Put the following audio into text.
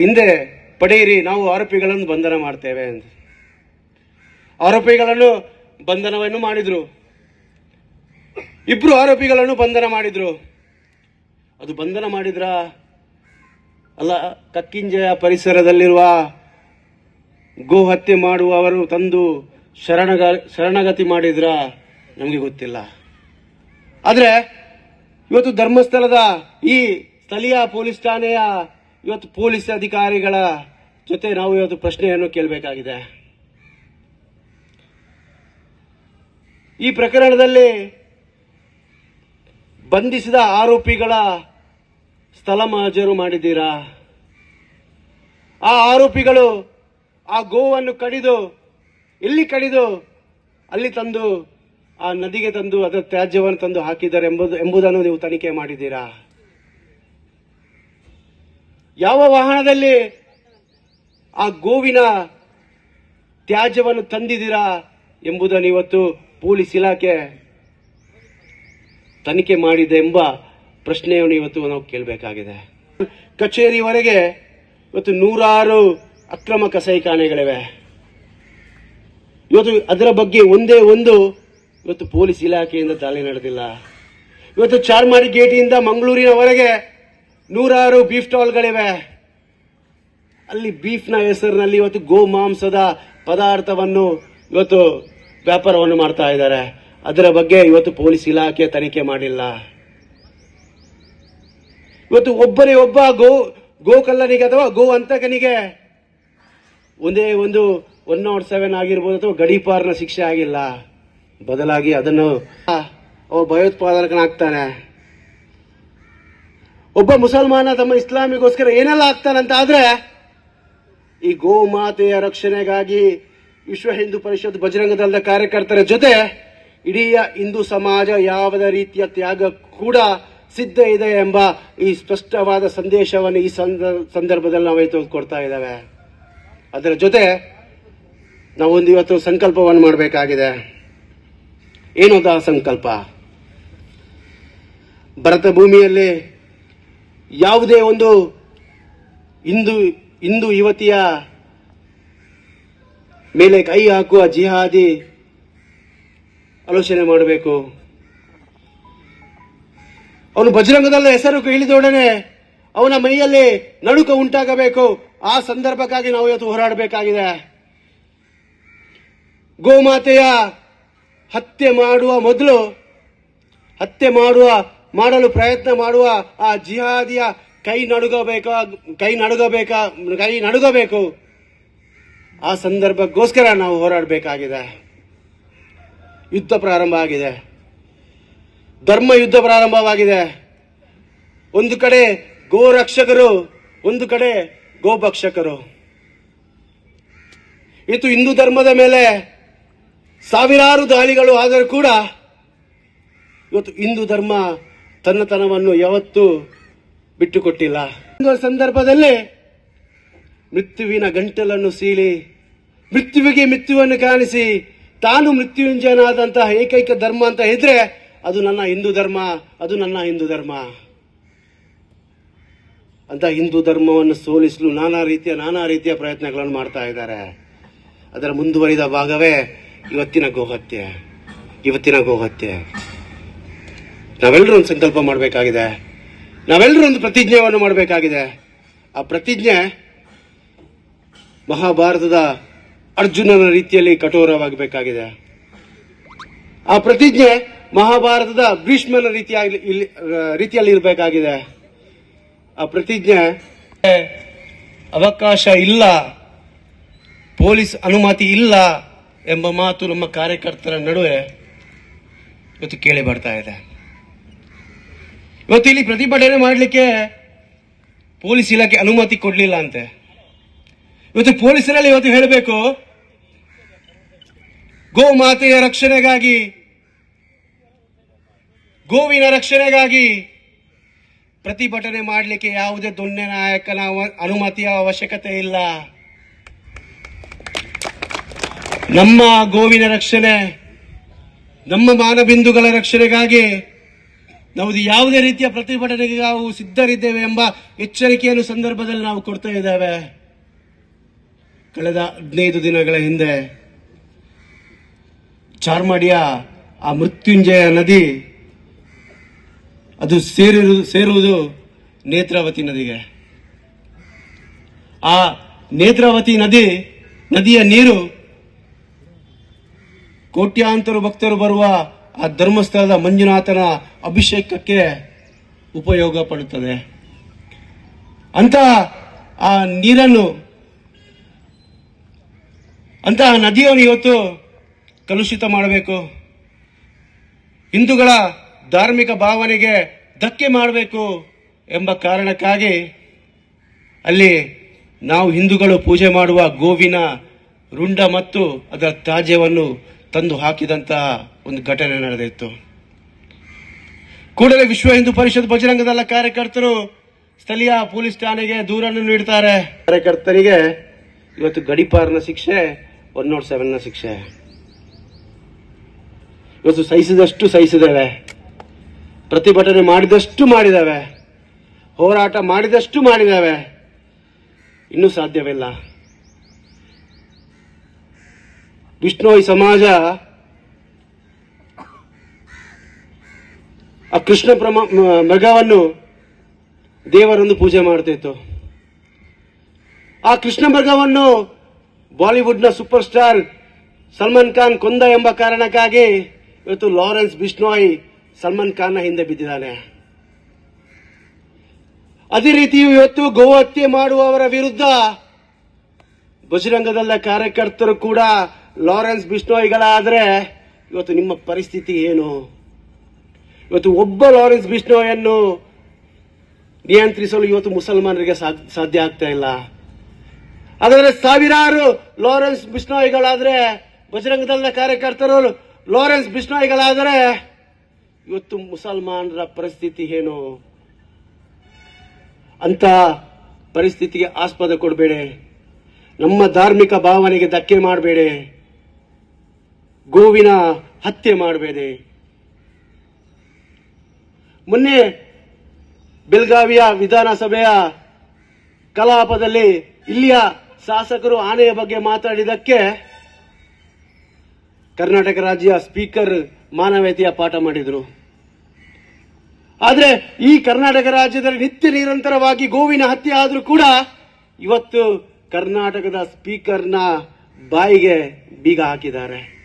ಹಿಂದೆ ಪಡೆಯಿರಿ, ನಾವು ಆರೋಪಿಗಳನ್ನು ಬಂಧನ ಮಾಡ್ತೇವೆ ಅಂತ. ಆರೋಪಿಗಳನ್ನು ಬಂಧನವನ್ನು ಮಾಡಿದ್ರು. ಇಬ್ರು ಆರೋಪಿಗಳನ್ನು ಬಂಧನ ಮಾಡಿದ್ರು. ಅದು ಬಂಧನ ಮಾಡಿದ್ರ? ಅಲ್ಲ, ಕಕ್ಕಿಂಜೆಯ ಪರಿಸರದಲ್ಲಿರುವ ಗೋ ಹತ್ಯೆ ಮಾಡುವವರು ತಂದು ಶರಣಗ, ಶರಣಗತಿ ಮಾಡಿದ್ರ? ನಮಗೆ ಗೊತ್ತಿಲ್ಲ. ಆದರೆ, ಇವತ್ತು ಧರ್ಮಸ್ಥಳದ ಈ ಸ್ಥಳೀಯ ಪೊಲೀಸ್ ಠಾಣೆಯ ಇವತ್ತು ಪೊಲೀಸ್ ಅಧಿಕಾರಿಗಳ ಜೊತೆ ನಾವು ಇವತ್ತು ಪ್ರಶ್ನೆಯನ್ನು ಕೇಳಬೇಕಾಗಿದೆ. ಈ ಪ್ರಕರಣದಲ್ಲಿ ಬಂಧಿಸಿದ ಆರೋಪಿಗಳ ಸ್ಥಳ ಮಾಜರು ಮಾಡಿದ್ದೀರಾ? ಆ ಆರೋಪಿಗಳು ಆ ಗೋವನ್ನು ಕಡಿದು ಎಲ್ಲಿ ಕಡಿದು ಅಲ್ಲಿ ತಂದು ಆ ನದಿಗೆ ತಂದು ಅದರ ತ್ಯಾಜ್ಯವನ್ನು ತಂದು ಹಾಕಿದ್ದಾರೆ ಎಂಬುದು ಎಂಬುದನ್ನು ನೀವು ತನಿಖೆ ಮಾಡಿದ್ದೀರಾ? ಯಾವ ವಾಹನದಲ್ಲಿ ಆ ಗೋವಿನ ತ್ಯಾಜ್ಯವನ್ನು ತಂದಿದ್ದೀರಾ ಎಂಬುದನ್ನು ಇವತ್ತು ಪೊಲೀಸ್ ಇಲಾಖೆ ತನಿಖೆ ಮಾಡಿದೆ ಎಂಬ ಪ್ರಶ್ನೆಯನ್ನು ಇವತ್ತು ನಾವು ಕೇಳಬೇಕಾಗಿದೆ. ಕಚೇರಿವರೆಗೆ ಇವತ್ತು ನೂರಾರು ಅಕ್ರಮ ಕಸಾಯಿಖಾನೆಗಳಿವೆ ಇವತ್ತು ಅದರ ಬಗ್ಗೆ ಒಂದೇ ಒಂದು ಇವತ್ತು ಪೊಲೀಸ್ ಇಲಾಖೆಯಿಂದ ದಾಳಿ ನಡೆದಿಲ್ಲ. ಇವತ್ತು ಚಾರ್ಮಾಡಿ ಗೇಟಿಯಿಂದ ಮಂಗಳೂರಿನವರೆಗೆ ನೂರಾರು ಬೀಫ್ ಸ್ಟಾಲ್ಗಳಿವೆ ಅಲ್ಲಿ ಬೀಫ್ನ ಹೆಸರಿನಲ್ಲಿ ಇವತ್ತು ಗೋ ಮಾಂಸದ ಪದಾರ್ಥವನ್ನು ಇವತ್ತು ವ್ಯಾಪಾರವನ್ನು ಮಾಡ್ತಾ ಇದ್ದಾರೆ. ಅದರ ಬಗ್ಗೆ ಇವತ್ತು ಪೊಲೀಸ್ ಇಲಾಖೆ ತನಿಖೆ ಮಾಡಿಲ್ಲ. ಇವತ್ತು ಒಬ್ಬರೇ ಒಬ್ಬ ಗೋ ಗೋಕಲ್ಲನಿಗೆ ಅಥವಾ ಗೋ ಅಂತಕನಿಗೆ ಒಂದೇ ಒಂದು ಒನ್ ನಾಟ್ ಸೆವೆನ್ ಆಗಿರ್ಬೋದು ಅಥವಾ ಗಡೀಪಾರ್ನ ಶಿಕ್ಷೆ ಆಗಿಲ್ಲ. ಬದಲಾಗಿ ಅದನ್ನು ಭಯೋತ್ಪಾದಕನಾಗ್ತಾನೆ. ಒಬ್ಬ ಮುಸಲ್ಮಾನ ತಮ್ಮ ಇಸ್ಲಾಮಿಗೋಸ್ಕರ ಏನೆಲ್ಲ ಆಗ್ತಾನಂತ ಆದ್ರೆ ಈ ಗೋಮಾತೆಯ ರಕ್ಷಣೆಗಾಗಿ ವಿಶ್ವ ಹಿಂದೂ ಪರಿಷತ್ ಬಜರಂಗ ಕಾರ್ಯಕರ್ತರ ಜೊತೆ ಇಡೀ ಹಿಂದೂ ಸಮಾಜ ಯಾವುದೇ ರೀತಿಯ ತ್ಯಾಗ ಕೂಡ ಸಿದ್ಧ ಇದೆ ಎಂಬ ಈ ಸ್ಪಷ್ಟವಾದ ಸಂದೇಶವನ್ನು ಈ ಸಂದ- ಸಂದರ್ಭದಲ್ಲಿ ನಾವು ತೆಗೆದುಕೊಡ್ತಾ ಕೊಡ್ತಾ ಇದ್ದೇವೆ. ಅದರ ಜೊತೆ ನಾವೊಂದು ಇವತ್ತು ಸಂಕಲ್ಪವನ್ನು ಮಾಡಬೇಕಾಗಿದೆ. ಏನು ಸಂಕಲ್ಪ? ಭರತ ಭೂಮಿಯಲ್ಲಿ ಯಾವುದೇ ಒಂದು ಇಂದು ಇಂದು ಯುವತಿಯ ಮೇಲೆ ಕೈ ಹಾಕುವ ಜಿಹಾದಿ ಆಲೋಚನೆ ಮಾಡಬೇಕು. ಅವನು ಬಜರಂಗದಲ್ಲ ಹೆಸರು ಕೇಳಿದೊಡನೆ ಅವನ ಮೈಯಲ್ಲಿ ನಡುಕ ಉಂಟಾಗಬೇಕು. ಆ ಸಂದರ್ಭಕ್ಕಾಗಿ ನಾವು ಇವತ್ತು ಹೋರಾಡಬೇಕಾಗಿದೆ. ಗೋಮಾತೆಯ ಹತ್ಯೆ ಮಾಡುವ ಮೊದಲು, ಹತ್ಯೆ ಮಾಡುವ ಮಾಡಲು ಪ್ರಯತ್ನ ಮಾಡುವ ಆ ಜಿಹಾದಿಯ ಕೈ ನಡುಗಬೇಕ ಕೈ ನಡುಗಬೇಕ, ಕೈ ನಡುಗಬೇಕು. ಆ ಸಂದರ್ಭಕ್ಕೋಸ್ಕರ ನಾವು ಹೋರಾಡಬೇಕಾಗಿದೆ. ಯುದ್ಧ ಪ್ರಾರಂಭ ಆಗಿದೆ. ಧರ್ಮ ಯುದ್ಧ ಪ್ರಾರಂಭವಾಗಿದೆ. ಒಂದು ಕಡೆ ಗೋರಕ್ಷಕರು, ಒಂದು ಕಡೆ ಗೋಭಕ್ಷಕರು. ಇದು ಹಿಂದೂ ಧರ್ಮದ ಮೇಲೆ ಸಾವಿರಾರು ದಾಳಿಗಳು ಆದರೂ ಕೂಡ ಇವತ್ತು ಹಿಂದೂ ಧರ್ಮ ತನ್ನತನವನ್ನು ಯಾವತ್ತೂ ಬಿಟ್ಟುಕೊಟ್ಟಿಲ್ಲ. ಒಂದು ಸಂದರ್ಭದಲ್ಲಿ ಮೃತ್ಯುವಿನ ಗಂಟಲನ್ನು ಸೀಳಿ, ಮೃತ್ಯುವಿಗೆ ಮೃತ್ಯುವನ್ನು ಕಾಣಿಸಿ, ತಾನು ಮೃತ್ಯುಂಜಯನಾದಂತಹ ಏಕೈಕ ಧರ್ಮ ಅಂತ ಇದ್ರೆ ಅದು ನನ್ನ ಹಿಂದೂ ಧರ್ಮ, ಅದು ನನ್ನ ಹಿಂದೂ ಧರ್ಮ. ಅಂತ ಹಿಂದೂ ಧರ್ಮವನ್ನು ಸೋಲಿಸಲು ನಾನಾ ರೀತಿಯ ನಾನಾ ರೀತಿಯ ಪ್ರಯತ್ನಗಳನ್ನು ಮಾಡ್ತಾ ಇದ್ದಾರೆ. ಅದರ ಮುಂದುವರಿದ ಭಾಗವೇ ಇವತ್ತಿನ ಗೋಹತ್ಯೆ. ಇವತ್ತಿನ ಗೋಹತ್ಯೆ. ನಾವೆಲ್ಲರೂ ಒಂದು ಸಂಕಲ್ಪ ಮಾಡಬೇಕಾಗಿದೆ. ನಾವೆಲ್ಲರೂ ಒಂದು ಪ್ರತಿಜ್ಞೆಯನ್ನು ಮಾಡಬೇಕಾಗಿದೆ. ಆ ಪ್ರತಿಜ್ಞೆ ಮಹಾಭಾರತದ ಅರ್ಜುನನ ರೀತಿಯಲ್ಲಿ ಕಠೋರವಾಗಬೇಕಾಗಿದೆ. ಆ ಪ್ರತಿಜ್ಞೆ ಮಹಾಭಾರತದ ಭೀಷ್ಮನ ರೀತಿಯಾಗಿ ಇಲ್ಲಿ ರೀತಿಯಲ್ಲಿ ಇರಬೇಕಾಗಿದೆ. ಆ ಪ್ರತಿಜ್ಞೆ ಅವಕಾಶ ಇಲ್ಲ, ಪೊಲೀಸ್ ಅನುಮತಿ ಇಲ್ಲ ಎಂಬ ಮಾತು ನಮ್ಮ ಕಾರ್ಯಕರ್ತರ ನಡುವೆ ಇವತ್ತು ಕೇಳಿ ಬರ್ತಾ ಇದೆ. ಇವತ್ತು ಇಲ್ಲಿ ಪ್ರತಿಭಟನೆ ಮಾಡಲಿಕ್ಕೆ ಪೊಲೀಸ್ ಇಲಾಖೆ ಅನುಮತಿ ಕೊಡಲಿಲ್ಲ ಅಂತೆ. ಇವತ್ತು ಪೊಲೀಸರಲ್ಲಿ ಇವತ್ತು ಹೇಳಬೇಕು, ಗೋ ಮಾತೆಯ ರಕ್ಷಣೆಗಾಗಿ, ಗೋವಿನ ರಕ್ಷಣೆಗಾಗಿ ಪ್ರತಿಭಟನೆ ಮಾಡಲಿಕ್ಕೆ ಯಾವುದೇ ದೊಣ್ಣೆ ನಾಯಕನ ಅನುಮತಿಯ ಅವಶ್ಯಕತೆ ಇಲ್ಲ. ನಮ್ಮ ಗೋವಿನ ರಕ್ಷಣೆ, ನಮ್ಮ ಮಾನಬಿಂದುಗಳ ರಕ್ಷಣೆಗಾಗಿ ನಾವು ಯಾವುದೇ ರೀತಿಯ ಪ್ರತಿಭಟನೆಗೆ ನಾವು ಸಿದ್ಧರಿದ್ದೇವೆ ಎಂಬ ಎಚ್ಚರಿಕೆಯನ್ನು ಸಂದರ್ಭದಲ್ಲಿ ನಾವು ಕೊಡ್ತಾ ಇದ್ದೇವೆ. ಕಳೆದ ಹದಿನೈದು ದಿನಗಳ ಹಿಂದೆ ಚಾರ್ಮಾಡಿಯ ಆ ಮೃತ್ಯುಂಜಯ ನದಿ ಅದು ಸೇರಿರು, ಸೇರುವುದು ನೇತ್ರಾವತಿ ನದಿಗೆ. ಆ ನೇತ್ರಾವತಿ ನದಿ, ನದಿಯ ನೀರು ಕೋಟ್ಯಾಂತರ ಭಕ್ತರು ಬರುವ ಆ ಧರ್ಮಸ್ಥಳದ ಮಂಜುನಾಥನ ಅಭಿಷೇಕಕ್ಕೆ ಉಪಯೋಗ ಪಡುತ್ತದೆ. ಅಂತ ಆ ನೀರನ್ನು ಅಂತ ನದಿಯನ್ನು ಇವತ್ತು ಕಲುಷಿತ ಮಾಡಬೇಕು. ಹಿಂದೂಗಳ ಧಾರ್ಮಿಕ ಭಾವನೆಗೆ ಧಕ್ಕೆ ಮಾಡಬೇಕು ಎಂಬ ಕಾರಣಕ್ಕಾಗಿ ಅಲ್ಲಿ ನಾವು ಹಿಂದೂಗಳು ಪೂಜೆ ಮಾಡುವ ಗೋವಿನ ರುಂಡ ಮತ್ತು ಅದರ ತ್ಯಾಜ್ಯವನ್ನು ತಂದು ಹಾಕಿದಂತಹ ಒಂದು ಘಟನೆ ನಡೆದಿತ್ತು. ಕೂಡಲೇ ವಿಶ್ವ ಹಿಂದೂ ಪರಿಷತ್ ಬಜರಂಗದಲ್ಲ ಕಾರ್ಯಕರ್ತರು ಸ್ಥಳೀಯ ಪೊಲೀಸ್ ಠಾಣೆಗೆ ದೂರನ್ನು ನೀಡುತ್ತಾರೆ ಕಾರ್ಯಕರ್ತರಿಗೆ ಇವತ್ತು ಗಡಿಪಾರ್ನ ಶಿಕ್ಷೆ ಒನ್ ನಾಟ್ ಸೆವೆನ್ನ ಶಿಕ್ಷೆ. ಇವತ್ತು ಸಹಿಸಿದಷ್ಟು ಸಹಿಸಿದ್ದೇವೆ. ಪ್ರತಿಭಟನೆ ಮಾಡಿದಷ್ಟು ಮಾಡಿದ್ದಾವೆ. ಹೋರಾಟ ಮಾಡಿದಷ್ಟು ಮಾಡಿದ್ದಾವೆ. ಇನ್ನೂ ಸಾಧ್ಯವಿಲ್ಲ. ವಿಷ್ಣೋಯ್ ಸಮಾಜ ಆ ಕೃಷ್ಣ ಪ್ರಮ ಮೃಗವನ್ನು ದೇವರೊಂದು ಪೂಜೆ ಮಾಡ್ತಿತ್ತು. ಆ ಕೃಷ್ಣ ಮೃಗವನ್ನು ಬಾಲಿವುಡ್ನ ಸೂಪರ್ ಸ್ಟಾರ್ ಸಲ್ಮಾನ್ ಖಾನ್ ಕೊಂದ ಎಂಬ ಕಾರಣಕ್ಕಾಗಿ ಇವತ್ತು ಲಾರೆನ್ಸ್ ಬಿಷ್ಣೋಯ್ ಸಲ್ಮಾನ್ ಖಾನ್ನ ಹಿಂದೆ ಬಿದ್ದಿದ್ದಾನೆ. ಅದೇ ರೀತಿ ಇವತ್ತು ಗೋಹತ್ಯೆ ಮಾಡುವವರ ವಿರುದ್ಧ ಬಜರಂಗದಲ್ಲ ಕಾರ್ಯಕರ್ತರು ಕೂಡ ಲಾರೆನ್ಸ್ ಬಿಷ್ಣೋಯ್ಗಳಾದ್ರೆ ಇವತ್ತು ನಿಮ್ಮ ಪರಿಸ್ಥಿತಿ ಏನು? ಇವತ್ತು ಒಬ್ಬ ಲಾರೆನ್ಸ್ ಬಿಷ್ಣೋಯನ್ನು ನಿಯಂತ್ರಿಸಲು ಇವತ್ತು ಮುಸಲ್ಮಾನರಿಗೆ ಸಾಧ್ಯ ಆಗ್ತಾ ಇಲ್ಲ. ಆದರೆ ಸಾವಿರಾರು ಲಾರೆನ್ಸ್ ಬಿಷ್ಣೋಯ್ಗಳಾದ್ರೆ ದಳದ ಕಾರ್ಯಕರ್ತರು ಲಾರೆನ್ಸ್ ಬಿಷ್ಣೋಯಿಗಳಾದರೆ, ಇವತ್ತು ಮುಸಲ್ಮಾನರ ಪರಿಸ್ಥಿತಿ ಏನು? ಅಂತ ಪರಿಸ್ಥಿತಿಗೆ ಆಸ್ಪದ ಕೊಡಬೇಡಿ. ನಮ್ಮ ಧಾರ್ಮಿಕ ಭಾವನೆಗೆ ಧಕ್ಕೆ ಮಾಡಬೇಡಿ. ಗೋವಿನ ಹತ್ಯೆ ಮಾಡಬೇಡಿ. ಮೊನ್ನೆ ಬೆಳಗಾವಿಯ ವಿಧಾನಸಭೆಯ ಕಲಾಪದಲ್ಲಿ ಇಲ್ಲಿಯ ಶಾಸಕರು ಆನೆಯ ಬಗ್ಗೆ ಮಾತಾಡಿದಕ್ಕೆ ಕರ್ನಾಟಕ ರಾಜ್ಯ ಸ್ಪೀಕರ್ ಮಾನವೀಯತೆಯ ಪಾಠ ಮಾಡಿದರು. ಆದರೆ ಈ ಕರ್ನಾಟಕ ರಾಜ್ಯದಲ್ಲಿ ನಿತ್ಯ ನಿರಂತರವಾಗಿ ಗೋವಿನ ಹತ್ಯೆ ಆದರೂ ಕೂಡ ಇವತ್ತು ಕರ್ನಾಟಕದ ಸ್ಪೀಕರ್ನ ಬಾಯಿಗೆ ಬೀಗ ಹಾಕಿದ್ದಾರೆ.